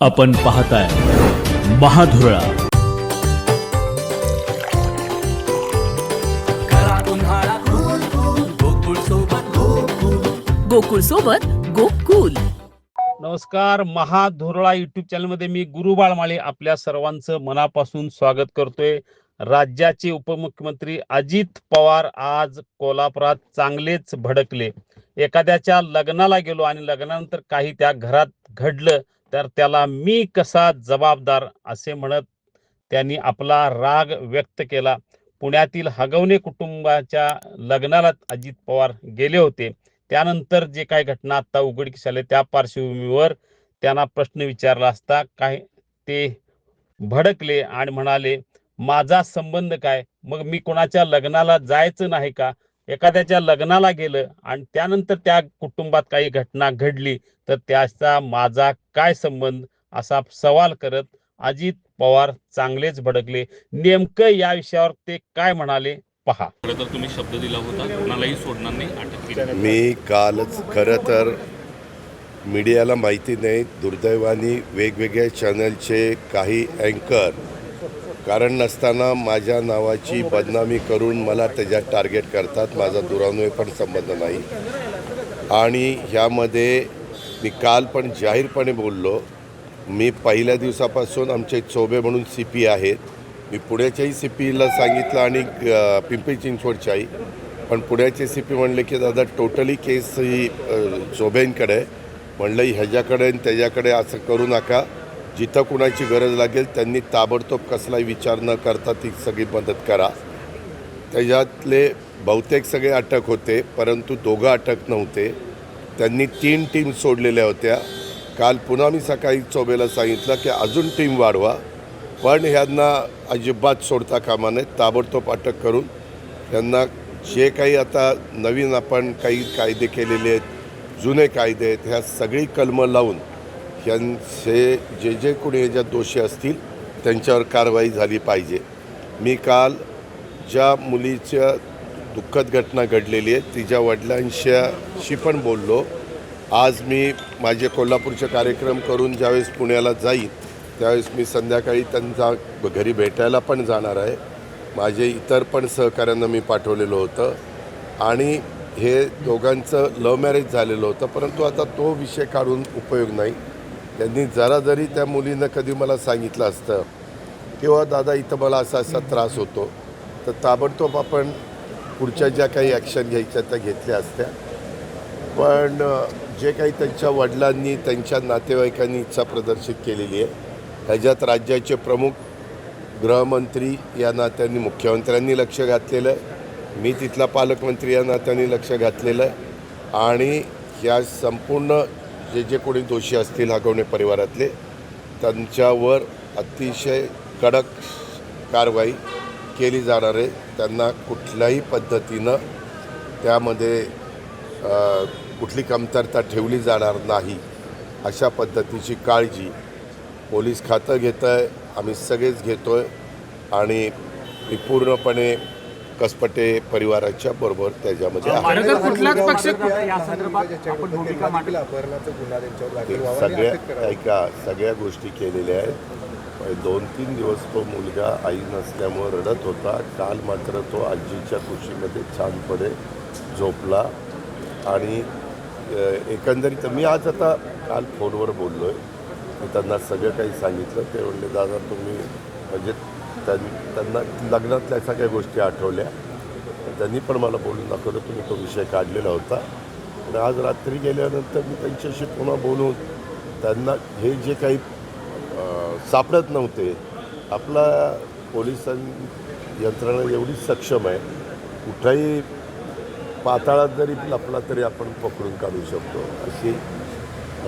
आपण पाहताय महाधुरळा. गोकुळ सोबत गोकुल. नमस्कार महाधुरळा युट्यूब चॅनलमध्ये मी गुरु बाळमाळे आपल्या सर्वांचं मनापासून स्वागत करतोय. राज्याचे उपमुख्यमंत्री अजित पवार आज कोल्हापुरात चांगलेच भडकले. एखाद्याच्या लग्नाला गेलो आणि लग्नानंतर काही त्या घरात घडलं. तर त्याला मी कसा जबाबदार असे म्हणत त्यांनी आपला राग व्यक्त केला. पुण्यातील हगवणे कुटुंबाच्या लग्नाला अजित पवार गेले होते. त्यानंतर जे काही घटना आता उघडकीस आले त्या पार्श्वभूमीवर त्यांना प्रश्न विचारला असता काय ते भडकले आणि म्हणाले माझा संबंध काय? मग मी कोणाच्या लग्नाला जायचं नाही का? एखाद्याच्या लग्नाला गेलं आणि त्यानंतर त्या कुटुंबात काही घटना घडली तर त्याचा माझा काय संबंध? असा सवाल करत अजित पवार चांगलेच भडकले. नेमकं या विषयावर ते काय म्हणाले? पहा. तर तुम्ही शब्द दिला होता कोणालाही सोडणार नाही अटक केली. मी कालच खरं तर मीडियाला माहिती नाही दुर्दैवाने वेगवेगळ्या चॅनलचे काही अँकर कारण नसताना माझ्या नावाची बदनामी करून मला त्याच्यात टार्गेट करतात. माझा दुरान्वय पण संबंध नाही. आणि ह्यामध्ये मी काल पण जाहीरपणे बोललो. मी पहिल्या दिवसापासून आमचे चोबे म्हणून सी पी आहेत. मी पुण्याच्याही सी पीला सांगितलं आणि पिंपरी चिंचवडच्याही. पण पुण्याचे सी पी म्हणले की दादा टोटली केस ही चोबेंकडे. म्हणलं ह्याच्याकडे आणि त्याच्याकडे असं करू नका. जिथं कुणाची गरज लागेल त्यांनी ताबडतोब कसलाही विचार न करता ती सगळी मदत करा. त्याच्यातले बहुतेक सगळे अटक होते परंतु दोघं अटक नव्हते. त्यांनी तीन टीम सोडलेल्या होत्या. काल पुन्हा मी सकाळी चोबेला सांगितलं की अजून टीम वाढवा पण ह्यांना अजिबात सोडता कामा नये ताबडतोब अटक करून. त्यांना जे काही आता नवीन आपण काही कायदे केलेले आहेत जुने कायदे आहेत ह्या सगळी कलमं लावून यांचे जे जे कोणी याच्यात दोषी असतील त्यांच्यावर कारवाई झाली पाहिजे. मी काल ज्या मुलीच्या दुःखद घटना घडलेली आहे तिच्या वडिलांशी पण बोललो. आज मी माझे कोल्हापूरचे कार्यक्रम करून ज्यावेळेस पुण्याला जाईन त्यावेळेस मी संध्याकाळी त्यांचा घरी भेटायला पण जाणार आहे. माझे इतर पण सहकाऱ्यांना मी पाठवलेलं होतं. आणि हे दोघांचं लव्ह मॅरेज झालेलं होतं परंतु आता तो विषय काढून उपयोग नाही. त्यांनी जरा जरी त्या मुलीनं कधी मला सांगितलं असतं किंवा दादा इथं मला असा असा त्रास होतो तर ताबडतोब आपण पुढच्या ज्या काही ॲक्शन घ्यायच्या त्या घेतल्या असत्या. पण जे काही त्यांच्या वडिलांनी त्यांच्या नातेवाईकांनी इच्छा प्रदर्शित केलेली आहे ह्याच्यात राज्याचे प्रमुख गृहमंत्री या नात्याने मुख्यमंत्र्यांनी लक्ष घातलेलं आहे. मी तिथला पालकमंत्री या नात्याने लक्ष घातलेलं आहे. आणि ह्या संपूर्ण जे जे कोणी दोषी असतील हागवणे परिवारातले त्यांच्यावर अतिशय कडक कारवाई केली जाणार आहे. त्यांना कुठल्याही पद्धतीनं त्यामध्ये कुठली कमतरता ठेवली जाणार नाही अशा पद्धतीची काळजी पोलीस खातं घेतं आहे आम्ही सगळेच घेतो आहे आणि मी पूर्णपणे कसपटे परिवाराच्या बरोबर त्याच्यामध्ये सगळ्या ऐका सगळ्या गोष्टी केलेल्या आहेत. दोन तीन दिवस तो मुलगा आई नसल्यामुळं रडत होता. काल मात्र तो आजीच्या कुशीमध्ये छानपणे झोपला. आणि एकंदरीत मी आज आता काल फोनवर बोललो आहे मी त्यांना सगळं काही सांगितलं. ते म्हणले दादा तुम्ही म्हणजे त्यांना लग्नातल्या सगळ्या गोष्टी आठवल्या. त्यांनी पण मला बोलून दाखवलं तुम्ही तो विषय काढलेला होता. आणि आज रात्री गेल्यानंतर मी त्यांच्याशी पुन्हा बोलून त्यांना हे जे काही सापडत नव्हते आपला पोलिसां यंत्रणा एवढी सक्षम आहे. कुठंही पाताळात जरी लपला तरी आपण पकडून काढू शकतो. अशी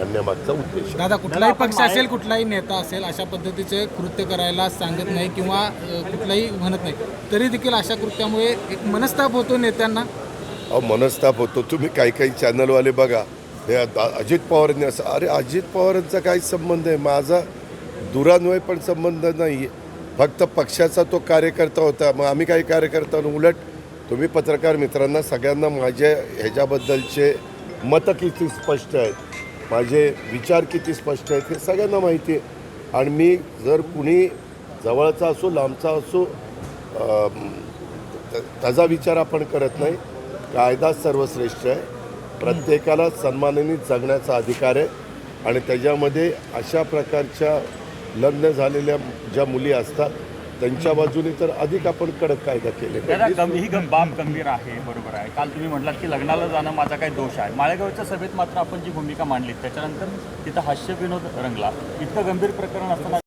म्हणण्यामागचा उद्देश. दादा कुठलाही पक्ष असेल कुठलाही नेता असेल अशा पद्धतीचे कृत्य करायला सांगत नाही किंवा कुठलाही म्हणत नाही. तरी देखील अशा कृत्यामुळे एक मनस्ताप होतो नेत्यांना? अहो मनस्ताप होतो. तुम्ही काही काही चॅनलवाले बघा. हे आता अजित पवारांनी असं अरे अजित पवारांचा काय संबंध आहे. माझा दुरान्वय पण संबंध नाही आहे फक्त पक्षाचा तो कार्यकर्ता होता. मग आम्ही काही कार्यकर्ता. उलट तुम्ही पत्रकार मित्रांना सगळ्यांना माझ्या ह्याच्याबद्दलचे मतं किती स्पष्ट आहेत. माझे विचार किती स्पष्ट आहेत हे सगळ्यांना माहिती आहे. आणि मी जर कुणी जवळचा असो लांबचा असो त्याचा विचार आपण करत नाही. कायदा सर्वश्रेष्ठ आहे. प्रत्येकाला सन्मानाने जगण्याचा अधिकार आहे. आणि त्याच्यामध्ये अशा प्रकारच्या लग्न झालेल्या ज्या मुली असतात त्यांच्या बाजूने तर अधिक आपण कडक कायदा केले दादा गंभ ही गं- बाब गंभीर आहे बरोबर आहे. काल तुम्ही म्हटलात की लग्नाला जाणं माझा काही दोष आहे. माळेगावच्या सभेत मात्र आपण जी भूमिका मांडली त्याच्यानंतर तिथं हास्य विनोद रंगला. इतकं गंभीर प्रकरण असताना